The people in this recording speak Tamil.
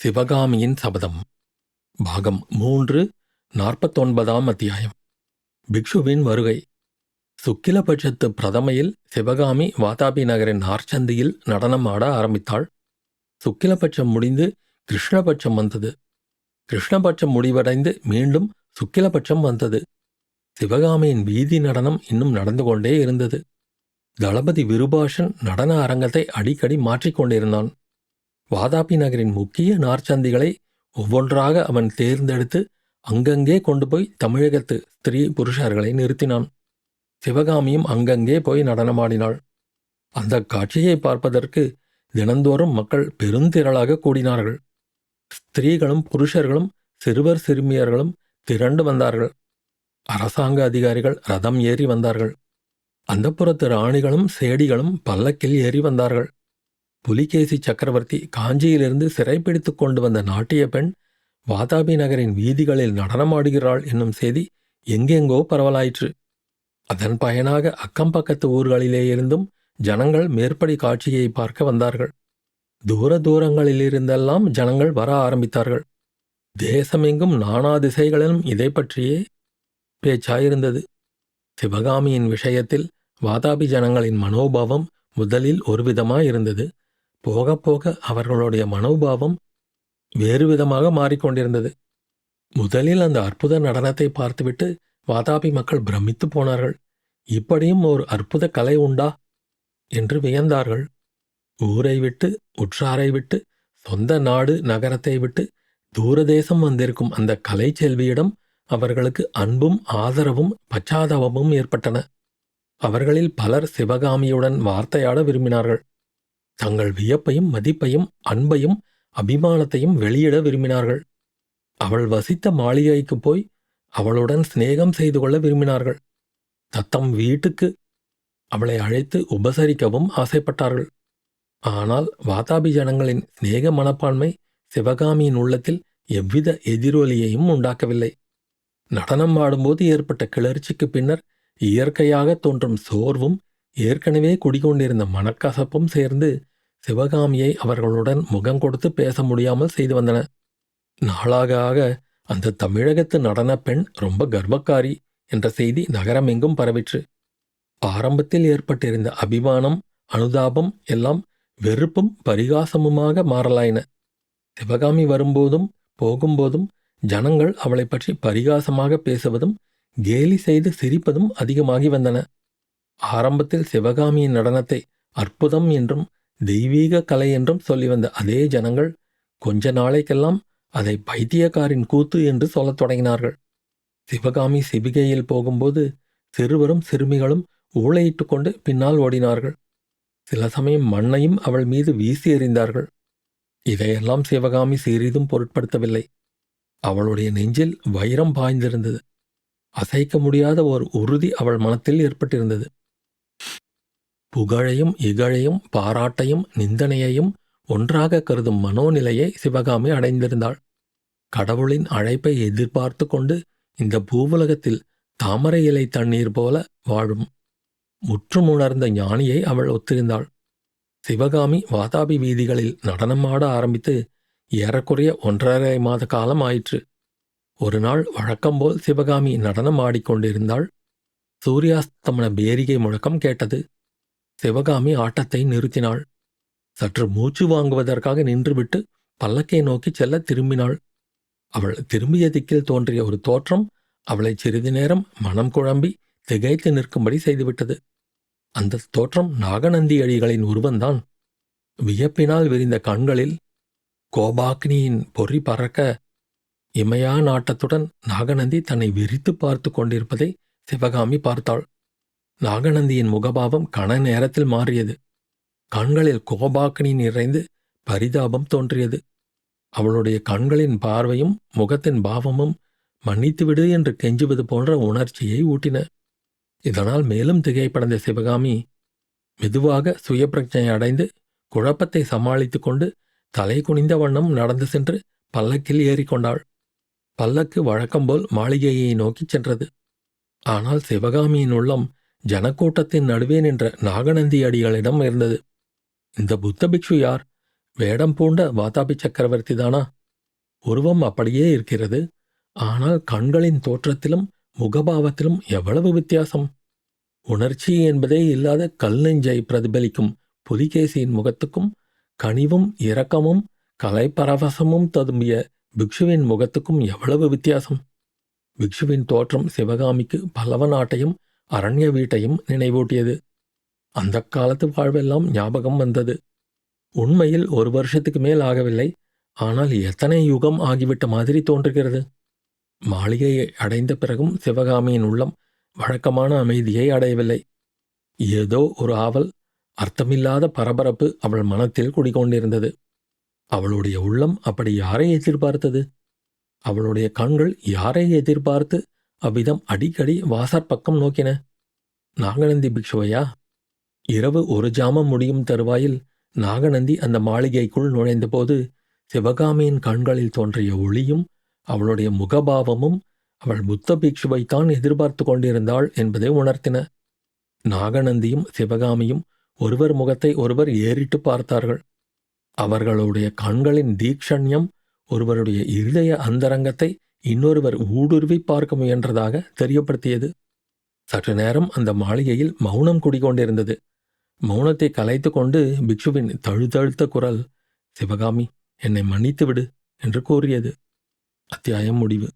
சிவகாமியின் சபதம். பாகம் மூன்று நாற்பத்தொன்பதாம் அத்தியாயம். பிக்ஷுவின் வருகை. சுக்கிலபட்சத்து பிரதமையில் சிவகாமி வாதாபி நகரின் நார்ச்சந்தியில் நடனம் ஆட ஆரம்பித்தாள். சுக்கிலபட்சம் முடிந்து கிருஷ்ணபட்சம் வந்தது. கிருஷ்ணபட்சம் முடிவடைந்து மீண்டும் சுக்கிலபட்சம் வந்தது. சிவகாமியின் வீதி நடனம் இன்னும் நடந்து கொண்டே இருந்தது. தளபதி விருபாஷன் நடன அரங்கத்தை அடிக்கடி மாற்றிக்கொண்டிருந்தான் வாதாபி நகரின் முக்கிய நார்ச்சந்திகளை ஒவ்வொன்றாக அவன் தேர்ந்தெடுத்து அங்கங்கே கொண்டு போய் தமிழகத்து ஸ்திரீ புருஷர்களை நிறுத்தினான். சிவகாமியும் அங்கங்கே போய் நடனமாடினாள். அந்த காட்சியை பார்ப்பதற்கு தினந்தோறும் மக்கள் பெருந்திரளாக கூடினார்கள். ஸ்திரீகளும் புருஷர்களும் சிறுவர் சிறுமியர்களும் திரண்டு வந்தார்கள். அரசாங்க அதிகாரிகள் ரதம் ஏறி வந்தார்கள். அந்தப்புறத்து ராணிகளும் சேடிகளும் பல்லக்கில் ஏறி வந்தார்கள். புலிகேசி சக்கரவர்த்தி காஞ்சியிலிருந்து சிறைப்பிடித்து கொண்டு வந்த நாட்டிய பெண் வாதாபி நகரின் வீதிகளில் நடனமாடுகிறாள் என்னும் செய்தி எங்கெங்கோ பரவலாயிற்று. அதன் பயனாக அக்கம் பக்கத்து ஊர்களிலே இருந்தும் ஜனங்கள் மேற்படி காட்சியை பார்க்க வந்தார்கள். தூர தூரங்களிலிருந்தெல்லாம் ஜனங்கள் வர ஆரம்பித்தார்கள். தேசமெங்கும் நானா திசைகளிலும் இதை பற்றியே பேச்சாயிருந்தது. சிவகாமியின் விஷயத்தில் வாதாபி ஜனங்களின் மனோபாவம் முதலில் ஒருவிதமாயிருந்தது. போக போக அவர்களுடைய மனோபாவம் வேறு விதமாக மாறிக்கொண்டிருந்தது. முதலில் அந்த அற்புத நடனத்தை பார்த்துவிட்டு வாதாபி மக்கள் பிரமித்து போனார்கள். இப்படியும் ஒரு அற்புத கலை உண்டா? என்று வியந்தார்கள். ஊரை விட்டு உற்றாரை விட்டு சொந்த நாடு நகரத்தை விட்டு தூரதேசம் வந்திருக்கும் அந்த கலை செல்வியிடம் அவர்களுக்கு அன்பும் ஆதரவும் பச்சாதாபமும் ஏற்பட்டன. அவர்களில் பலர் சிவகாமியுடன் வார்த்தையாட விரும்பினார்கள். தங்கள் வியப்பையும் மதிப்பையும் அன்பையும் அபிமானத்தையும் வெளியிட விரும்பினார்கள். அவள் வசித்த மாளிகைக்கு போய் அவளுடன் சிநேகம் செய்து கொள்ள விரும்பினார்கள். தத்தம் வீட்டுக்கு அவளை அழைத்து உபசரிக்கவும் ஆசைப்பட்டார்கள். ஆனால் வாதாபி ஜனங்களின் சிநேக மனப்பான்மை சிவகாமியின் உள்ளத்தில் எவ்வித எதிரொலியையும் உண்டாக்கவில்லை. நடனம் ஆடும்போது ஏற்பட்ட கிளர்ச்சிக்கு பின்னர் இயற்கையாக தோன்றும் சோர்வும் ஏற்கனவே குடிகொண்டிருந்த மனக்கசப்பும் சேர்ந்து சிவகாமியை அவர்களுடன் முகம் கொடுத்து பேச முடியாமல் செய்து வந்தன. நாளாக ஆக அந்த தமிழகத்து நடனப் பெண் ரொம்ப கர்ப்பக்காரி என்ற செய்தி நகரமெங்கும் பரவிற்று. ஆரம்பத்தில் ஏற்பட்டிருந்த அபிமானம் அனுதாபம் எல்லாம் வெறுப்பும் பரிகாசமுமாக மாறலாயின. சிவகாமி வரும்போதும் போகும்போதும் ஜனங்கள் அவளைப் பற்றி பரிகாசமாக பேசுவதும் கேலி செய்து சிரிப்பதும் அதிகமாகி வந்தன. ஆரம்பத்தில் சிவகாமியின் நடனத்தை அற்புதம் என்றும் தெய்வீக கலை என்றும் சொல்லி வந்த அதே ஜனங்கள் கொஞ்ச நாளைக்கெல்லாம் அதை பைத்தியக்காரின் கூத்து என்று சொல்லத் தொடங்கினார்கள். சிவகாமி சிபிகையில் போகும்போது சிறுவரும் சிறுமிகளும் ஊளையிட்டு கொண்டு பின்னால் ஓடினார்கள். சில சமயம் மண்ணையும் அவள் மீது வீசி எறிந்தார்கள். இதையெல்லாம் சிவகாமி சிறிதும் பொருட்படுத்தவில்லை. அவளுடைய நெஞ்சில் வைரம் பாய்ந்திருந்தது. அசைக்க முடியாத ஒரு உறுதி அவள் மனத்தில் ஏற்பட்டிருந்தது. புகழையும் இகழையும் பாராட்டையும் நிந்தனையையும் ஒன்றாக கருதும் மனோநிலையை சிவகாமி அடைந்திருந்தாள். கடவுளின் அழைப்பை எதிர்பார்த்து கொண்டு இந்த பூவுலகத்தில் தாமரை இலை தண்ணீர் போல வாழும் முற்றுமுணர்ந்த ஞானியை அவள் ஒத்திருந்தாள். சிவகாமி வாதாபி வீதிகளில் நடனமாட ஆரம்பித்து ஏறக்குறைய ஒன்றரை மாத காலம் ஆயிற்று. ஒரு நாள் வழக்கம்போல் சிவகாமி நடனம் ஆடிக்கொண்டிருந்தாள். சூரியாஸ்தமன பேரிகை முழக்கம் கேட்டது. சிவகாமி ஆட்டத்தை நிறுத்தினாள். சற்று மூச்சு வாங்குவதற்காக நின்றுவிட்டு பல்லக்கை நோக்கிச் செல்ல திரும்பினாள். அவள் திரும்பிய திக்கில் தோன்றிய ஒரு தோற்றம் அவளை சிறிது நேரம் மனம் குழம்பி திகைத்து நிற்கும்படி செய்துவிட்டது. அந்த தோற்றம் நாகநந்தி அடிகளின் உருவந்தான் வியப்பினால் விரிந்த கண்களில் கோபாக்னியின் பொறி பறக்க இமையா நாட்டத்துடன் நாகநந்தி தன்னை விரித்து பார்த்து கொண்டிருப்பதை சிவகாமி பார்த்தாள். நாகநந்தியின் முகபாவம் கண நேரத்தில் மாறியது. கண்களில் கோபாக்னி நிறைந்து பரிதாபம் தோன்றியது. அவளுடைய கண்களின் பார்வையும் முகத்தின் பாவமும் மன்னித்துவிடு என்று கெஞ்சுவது போன்ற உணர்ச்சியை ஊட்டின. இதனால் மேலும் திகைப்படைந்த சிவகாமி மெதுவாக சுயப்பிரஜை அடைந்து குழப்பத்தை சமாளித்துக் கொண்டு தலை குனிந்த வண்ணம் நடந்து சென்று பல்லக்கில் ஏறிக்கொண்டாள் பல்லக்கு வழக்கம்போல் மாளிகையை நோக்கிச் சென்றது. ஆனால் சிவகாமியின் உள்ளம் ஜனக்கூட்டத்தின் நடுவே நின்ற நாகநந்தி அடிகளிடம் இருந்தது. இந்த புத்த பிக்ஷு யார்? வேடம் பூண்ட வாதாபி சக்கரவர்த்தி தானா? உருவம் அப்படியே இருக்கிறது. ஆனால் கண்களின் தோற்றத்திலும் முகபாவத்திலும் எவ்வளவு வித்தியாசம்? உணர்ச்சி என்பதே இல்லாத கல் நெஞ்சை பிரதிபலிக்கும் புலிகேசியின் முகத்துக்கும் கனிவும் இரக்கமும் கலைப்பரவசமும் ததும்பிய பிக்ஷுவின் முகத்துக்கும் எவ்வளவு வித்தியாசம்? பிக்ஷுவின் தோற்றம் சிவகாமிக்கு பல்லவ நாட்டையும் அரண்ய வீட்டையும் நினைவூட்டியது. அந்த காலத்து வாழ்வெல்லாம் ஞாபகம் வந்தது. உண்மையில் ஒரு வருஷத்துக்கு மேல் ஆகவில்லை. ஆனால் எத்தனை யுகம் ஆகிவிட்ட மாதிரி தோன்றுகிறது. மாளிகையை அடைந்த பிறகும் சிவகாமியின் உள்ளம் வழக்கமான அமைதியை அடையவில்லை. ஏதோ ஒரு ஆவல் அர்த்தமில்லாத பரபரப்பு அவள் மனத்தில் குடிகொண்டிருந்தது. அவளுடைய உள்ளம் அப்படி யாரை எதிர்பார்த்தது? அவளுடைய கண்கள் யாரை எதிர்பார்த்து அவ்விதம் அடிக்கடி வாசற்பக்கம் நோக்கின. நாகநந்தி பிக்ஷுவையா? இரவு ஒரு ஜாமம் முடியும் தருவாயில் நாகநந்தி அந்த மாளிகைக்குள் நுழைந்தபோது சிவகாமியின் கண்களில் தோன்றிய ஒளியும் அவளுடைய முகபாவமும் அவள் புத்த பிக்ஷுவைத்தான் எதிர்பார்த்து கொண்டிருந்தாள் என்பதை உணர்த்தின. நாகநந்தியும் சிவகாமியும் ஒருவர் முகத்தை ஒருவர் ஏறிட்டு பார்த்தார்கள். அவர்களுடைய கண்களின் தீக்ஷண்யம் ஒருவருடைய இருதய அந்தரங்கத்தை இன்னொருவர் ஊடுருவி பார்க்க முயன்றதாக தெரியப்படுத்தியது. சற்று நேரம் அந்த மாளிகையில் மௌனம் குடிகொண்டிருந்தது. மௌனத்தை கலைத்து கொண்டு பிக்ஷுவின் தழுதழுத்த குரல் சிவகாமி என்னை மன்னித்து விடு என்று கூறியது. அத்தியாயம் முடிவு.